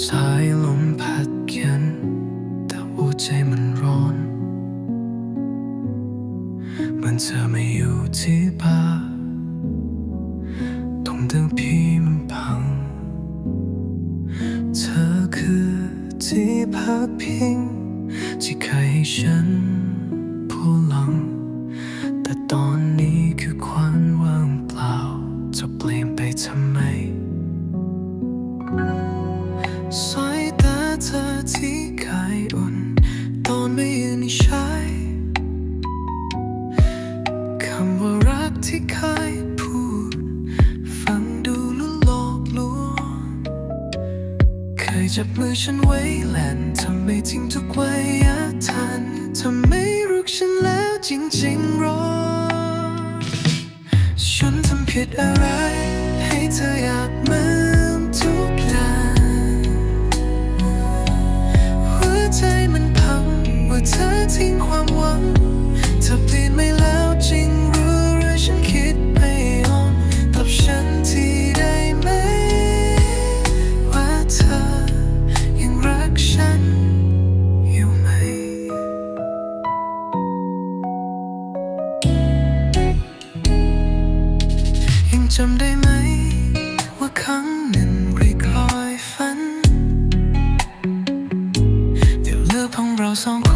สายลมพัดเย็นแต่หัวใจมันร้อน มันเธอไม่อยู่ที่บ้านตรงตึกพี่มันพัง เธอคือที่พักพิง ที่เคยให้ฉันผู้หลัง แต่ตอนนี้ สายตาเธอที่เคยอุ่น ตอนไม่ยืนใชายคำว่ารักที่เคยพูด ฟังดูแล้หลอกลวงเคยจับมือฉันไว้แลนทำไม่ทิ้งทุกวัยทันทำไม่รุกฉันแล้วจริงๆหรอฉันทำผิดอะไร ให้เธออยาก ทิ้งความหวังเธอเปลี่ยนไม่แล้วจริงหรือหรือฉันคิดไปเองตอบฉันทีได้ไหม ว่าเธอยังรักฉันอยู่ไหม ยังจำได้ไหม ว่าครั้งหนึ่งรีคอยฝัน เดี๋ยวเลือกของเราสองคน